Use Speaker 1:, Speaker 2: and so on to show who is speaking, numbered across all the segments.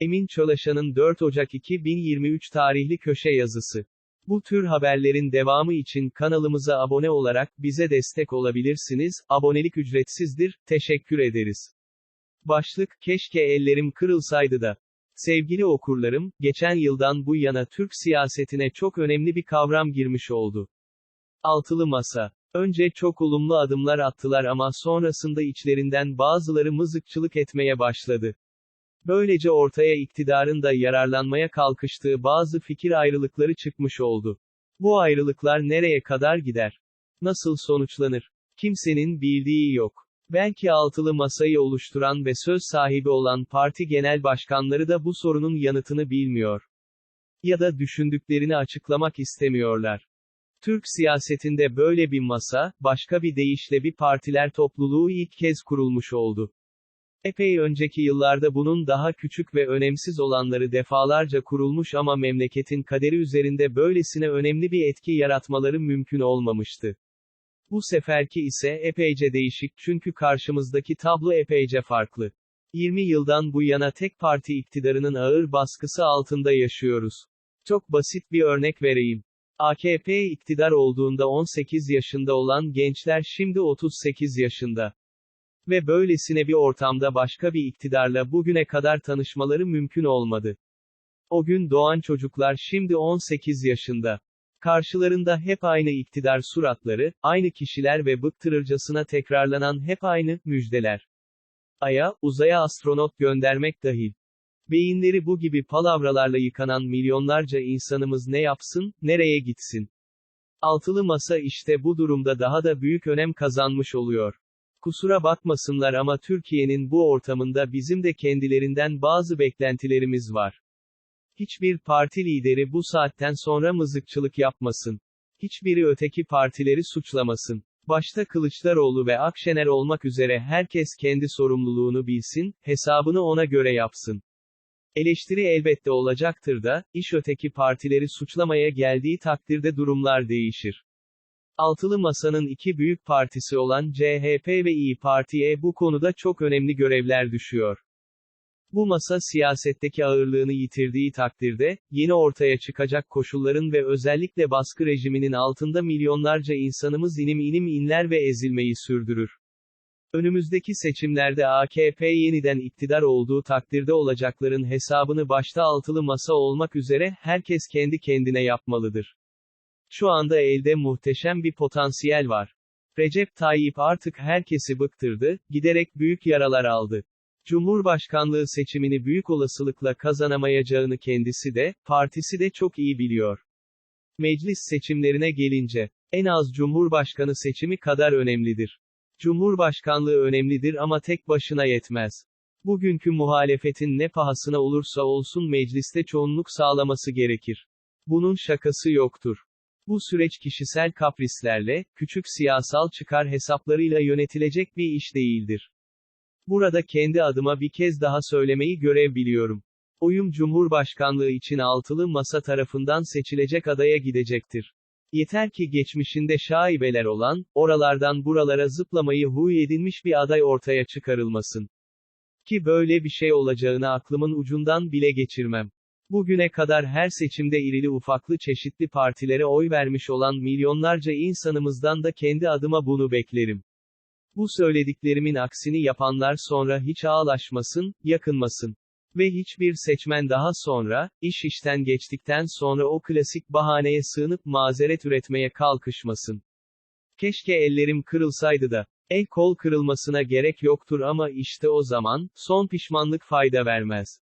Speaker 1: Emin Çalışan'ın 4 Ocak 2023 tarihli köşe yazısı. Bu tür haberlerin devamı için kanalımıza abone olarak bize destek olabilirsiniz. Abonelik ücretsizdir. Teşekkür ederiz. Başlık, keşke ellerim kırılsaydı da. Sevgili okurlarım, geçen yıldan bu yana Türk siyasetine çok önemli bir kavram girmiş oldu. Altılı Masa. Önce çok olumlu adımlar attılar ama sonrasında içlerinden bazıları mızıkçılık etmeye başladı. Böylece ortaya iktidarın da yararlanmaya kalkıştığı bazı fikir ayrılıkları çıkmış oldu. Bu ayrılıklar nereye kadar gider? Nasıl sonuçlanır? Kimsenin bildiği yok. Belki altılı masayı oluşturan ve söz sahibi olan parti genel başkanları da bu sorunun yanıtını bilmiyor. Ya da düşündüklerini açıklamak istemiyorlar. Türk siyasetinde böyle bir masa, başka bir deyişle bir partiler topluluğu ilk kez kurulmuş oldu. Epey önceki yıllarda bunun daha küçük ve önemsiz olanları defalarca kurulmuş ama memleketin kaderi üzerinde böylesine önemli bir etki yaratmaları mümkün olmamıştı. Bu seferki ise epeyce değişik çünkü karşımızdaki tablo epeyce farklı. 20 yıldan bu yana tek parti iktidarının ağır baskısı altında yaşıyoruz. Çok basit bir örnek vereyim. AKP iktidar olduğunda 18 yaşında olan gençler şimdi 38 yaşında. Ve böylesine bir ortamda başka bir iktidarla bugüne kadar tanışmaları mümkün olmadı. O gün doğan çocuklar şimdi 18 yaşında. Karşılarında hep aynı iktidar suratları, aynı kişiler ve bıktırırcasına tekrarlanan hep aynı müjdeler. Ay'a, uzaya astronot göndermek dahil. Beyinleri bu gibi palavralarla yıkanan milyonlarca insanımız ne yapsın, nereye gitsin? Altılı masa işte bu durumda daha da büyük önem kazanmış oluyor. Kusura bakmasınlar ama Türkiye'nin bu ortamında bizim de kendilerinden bazı beklentilerimiz var. Hiçbir parti lideri bu saatten sonra mızıkçılık yapmasın. Hiçbiri öteki partileri suçlamasın. Başta Kılıçdaroğlu ve Akşener olmak üzere herkes kendi sorumluluğunu bilsin, hesabını ona göre yapsın. Eleştiri elbette olacaktır da, iş öteki partileri suçlamaya geldiği takdirde durumlar değişir. Altılı Masa'nın iki büyük partisi olan CHP ve İyi Parti'ye bu konuda çok önemli görevler düşüyor. Bu masa siyasetteki ağırlığını yitirdiği takdirde, yeni ortaya çıkacak koşulların ve özellikle baskı rejiminin altında milyonlarca insanımız inim inim inler ve ezilmeyi sürdürür. Önümüzdeki seçimlerde AKP yeniden iktidar olduğu takdirde olacakların hesabını başta altılı masa olmak üzere herkes kendi kendine yapmalıdır. Şu anda elde muhteşem bir potansiyel var. Recep Tayyip artık herkesi bıktırdı, giderek büyük yaralar aldı. Cumhurbaşkanlığı seçimini büyük olasılıkla kazanamayacağını kendisi de, partisi de çok iyi biliyor. Meclis seçimlerine gelince, en az Cumhurbaşkanı seçimi kadar önemlidir. Cumhurbaşkanlığı önemlidir ama tek başına yetmez. Bugünkü muhalefetin ne pahasına olursa olsun mecliste çoğunluk sağlaması gerekir. Bunun şakası yoktur. Bu süreç kişisel kaprislerle, küçük siyasal çıkar hesaplarıyla yönetilecek bir iş değildir. Burada kendi adıma bir kez daha söylemeyi görev biliyorum. Oyum Cumhurbaşkanlığı için altılı masa tarafından seçilecek adaya gidecektir. Yeter ki geçmişinde şaibeler olan, oralardan buralara zıplamayı huy edinmiş bir aday ortaya çıkarılmasın. Ki böyle bir şey olacağını aklımın ucundan bile geçirmem. Bugüne kadar her seçimde irili ufaklı çeşitli partilere oy vermiş olan milyonlarca insanımızdan da kendi adıma bunu beklerim. Bu söylediklerimin aksini yapanlar sonra hiç ağlaşmasın, yakınmasın. Ve hiçbir seçmen daha sonra, iş işten geçtikten sonra o klasik bahaneye sığınıp mazeret üretmeye kalkışmasın. Keşke ellerim kırılsaydı da. El kol kırılmasına gerek yoktur ama işte o zaman, son pişmanlık fayda vermez.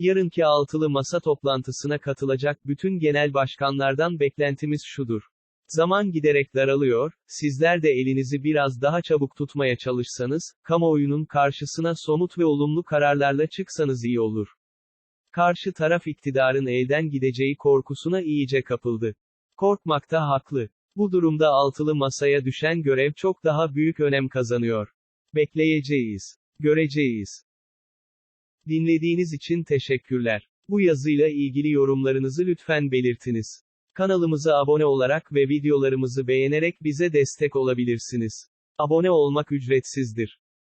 Speaker 1: Yarınki altılı masa toplantısına katılacak bütün genel başkanlardan beklentimiz şudur. Zaman giderek daralıyor, sizler de elinizi biraz daha çabuk tutmaya çalışsanız, kamuoyunun karşısına somut ve olumlu kararlarla çıksanız iyi olur. Karşı taraf iktidarın elden gideceği korkusuna iyice kapıldı. Korkmakta haklı. Bu durumda altılı masaya düşen görev çok daha büyük önem kazanıyor. Bekleyeceğiz. Göreceğiz. Dinlediğiniz için teşekkürler. Bu yazıyla ilgili yorumlarınızı lütfen belirtiniz. Kanalımıza abone olarak ve videolarımızı beğenerek bize destek olabilirsiniz. Abone olmak ücretsizdir.